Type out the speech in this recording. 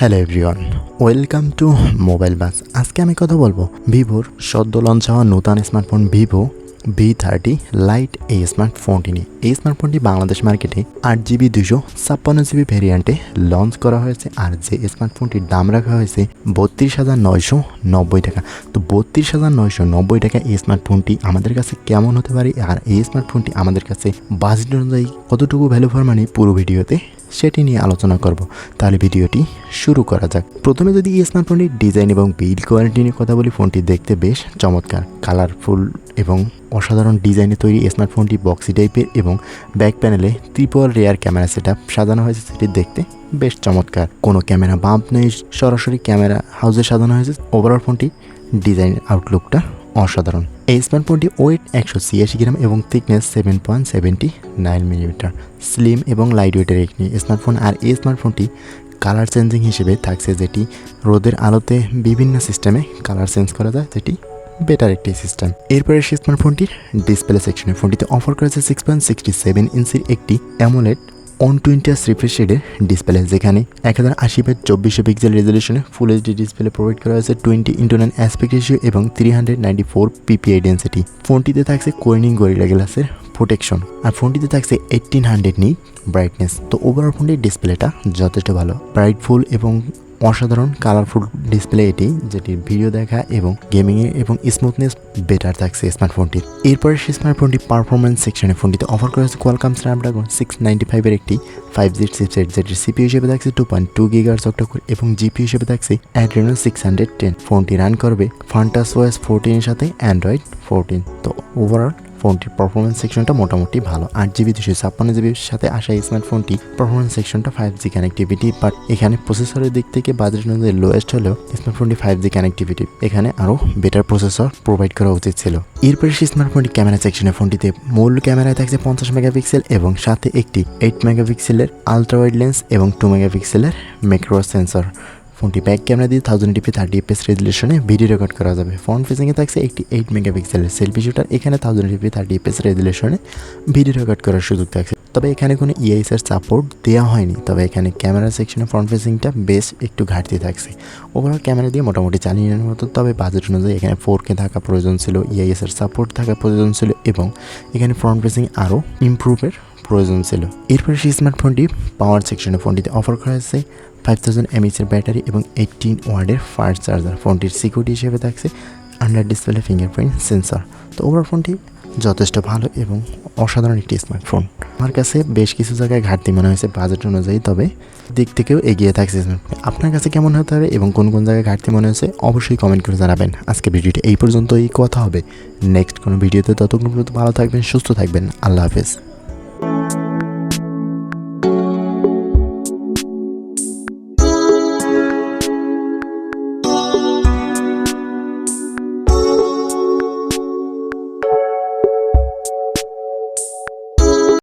Hello everyone welcome to mobile বাস আজকে আমি কথা বলব ভিভোর সদ্য লঞ্চ হওয়া নতুন smartphone Vivo V thirty lite এই স্মার্টফোনটি নিয়ে। এই স্মার্টফোনটি বাংলাদেশ মার্কেটে আট জিবি দুশো ছাপ্পান্ন জিবি ভ্যারিয়েন্টে লঞ্চ করা হয়েছে আর যে স্মার্টফোনটির দাম রাখা হয়েছে বত্রিশ হাজার নয়শো নব্বই টাকা। তো বত্রিশ হাজার নয়শো নব্বই টাকা এই স্মার্টফোনটি আমাদের কাছে কেমন হতে পারে? আর এই স্মার্টফোনটি আমাদের কাছে বাজেট অনুযায়ী কতটুকু ভ্যালু ফর মানি পুরো ভিডিওতে সেটি নিয়ে আলোচনা করব। তাহলে ভিডিওটি শুরু করা যাক। প্রথমে যদি এই স্মার্টফোনটির ডিজাইন এবং বিল্ড কোয়ালিটি নিয়ে কথা বলি, ফোনটি দেখতে বেশ চমৎকার, কালারফুল এবং অসাধারণ ডিজাইনে তৈরি স্মার্টফোনটি বক্সি টাইপের এবং ব্যাক প্যানেলে ত্রিপল রেয়ার ক্যামেরা সেট সাজানো হয়েছে। সেটি দেখতে বেশ চমৎকার। কোনো ক্যামেরা বাম্প নেই, সরাসরি ক্যামেরা হাউসে সাজানো হয়েছে। ওভারঅল ফোনটি ডিজাইন আউটলুকটা অসাধারণ। এই স্মার্টফোনটি ওয়েট একশো ছিয়াশি গ্রাম এবং thickness seven point seventy nine millimetre. Slim এবং লাইট ওয়েটের একটি স্মার্টফোন আর এই স্মার্টফোনটি কালার চেঞ্জিং হিসেবে থাকছে, যেটি রোদের আলোতে বিভিন্ন সিস্টেমে কালার চেঞ্জ করা যায়, যেটি বেটার একটি সিস্টেম এরপরে সেই স্মার্টফোনটির ডিসপ্লে সেকশনে ফোনটিতে অফার করেছে সিক্স পয়েন্ট সিক্সটি সেভেন ইঞ্চির একটি অ্যামোলেড অন টোয়েন্টি রিফ্রেশ শেডের ডিসপ্লে যেখানে এক হাজার আশি বাই চব্বিশশো পিক্সেল রেজলিউশনে ফুল এইচডি ডিসপ্লে প্রোভাইড করা হয়েছে twenty into nine aspect ratio এবং three hundred ninety four PPI density ফোনটিতে থাকছে কোয়েনিং গরিলা গ্লাসের প্রোটেকশন আর ফোনটিতে থাকছে এইটিন হান্ড্রেড নি ব্রাইটনেস তো ওভারঅল ফোনটির ডিসপ্লেটা যথেষ্ট ভালো। ব্রাইটফুল এবং অসাধারণ কালারফুল ডিসপ্লে এটি যেটির ভিডিও দেখা এবং গেমিংয়ে এবং স্মুথনেস বেটার থাকছে স্মার্টফোনটির এরপরে সেই স্মার্টফোনটি পারফরমেন্স সেকশনে ফোনটিতে অফার করা হয়েছে কোয়ালকাম স্ন্যাপড্রাগন সিক্স নাইনটি ফাইভের একটি ফাইভ জি চিপসেট যেটির সিপি হিসেবে থাকছে টু পয়েন্ট টু গিগার অক্টোকোর এবং জিপি হিসেবে থাকছে অ্যাড্রেনো সিক্স হান্ড্রেড টেন ফোনটি রান করবে ফান্টাস ওয়েস ফোরটিনের সাথে অ্যান্ড্রয়েড ফোরটিন তো ওভারঅল ফোনটির পারফরমেন্স সেকশনটা মোটামুটি ভালো। আট জিবি দুশো ছাপ্পান্ন জিবির সাথে আসা এই স্মার্টফোনটি পারফরমেন্স সেকশনটা ফাইভ জি কানেক্টিভিটি বাট এখানে প্রসেসরের দিক থেকে বাজেট অনুযায়ী লোয়েস্ট হলেও স্মার্টফোনটি ফাইভ জি কানেক্টিভিটি এখানে আরও বেটার প্রসেসর প্রোভাইড করা উচিত ছিল। এরপরে সেই স্মার্টফোনটি ক্যামেরা সেকশনে ফোনটিতে মূল ক্যামেরায় থাকছে পঞ্চাশ মেগাপিক্সেল এবং সাথে একটি এইট মেগাপিক্সেলের আলট্রা ওয়াইড লেন্স এবং টু মেগাপিক্সেলের ম্যাক্রো সেন্সর ফোনটি ব্যাক ক্যামেরা দিয়ে থাউজেন্ড ডিপি থার্টি এফএস রেজুলেশনে ভিডিও রেকর্ড করা যাবে। ফ্রন্ট ফেসিংয়ে থাকছে একটি এইট মেগাপিক্সেলের সেলফি শুটার এখানে থাউজেন্ড ডিপি থার্টি এফএস রেজুলেশনে ভিডিও রেকর্ড করার সুযোগ থাকছে। তবে এখানে কোনো ইআইসের সাপোর্ট দেওয়া হয়নি, তবে এখানে ক্যামেরা সেকশনে ফ্রন্ট ফেসিংটা বেশ একটু ঘাটতি থাকছে। ওভারঅল ক্যামেরা দিয়ে মোটামুটি চালিয়ে নেওয়ার মতো, তবে বাজেট অনুযায়ী এখানে ফোর কে থাকা প্রয়োজন ছিল ইআইএসের সাপোর্ট থাকা প্রয়োজন ছিল এবং এখানে ফ্রন্ট ফেসিং আরও ইমপ্রুভের প্রয়োজন ছিল। এরপরে সেই স্মার্টফোনটি পাওয়ার সেকশনে ফোনটিতে অফার করা হয়েছে। ফাইভ থাউজেন্ড এমএইচের ব্যাটারি এবং এইটিন ওয়ার্ডের ফাস্ট চার্জার ফোনটির সিকিউরিটি হিসেবে থাকছে আন্ডার ডিসপ্লে ফিঙ্গারপ্রিন্ট সেন্সর তো ওভার ফোনটি যথেষ্ট ভালো এবং অসাধারণ একটি স্মার্টফোন আমার কাছে বেশ কিছু জায়গায় ঘাটতি মনে হয়েছে বাজেট অনুযায়ী, তবে দিক থেকেও এগিয়ে থাকছে স্মার্টফোন আপনার কাছে কেমন হতে পারে এবং কোন কোন জায়গায় ঘাটতি মনে হয়েছে অবশ্যই কমেন্ট করে জানাবেন। আজকে ভিডিওটি এই পর্যন্তই, কথা হবে নেক্সট কোনো ভিডিওতে। ততক্ষণ পর্যন্ত ভালো থাকবেন, সুস্থ থাকবেন, আল্লাহ হাফেজ।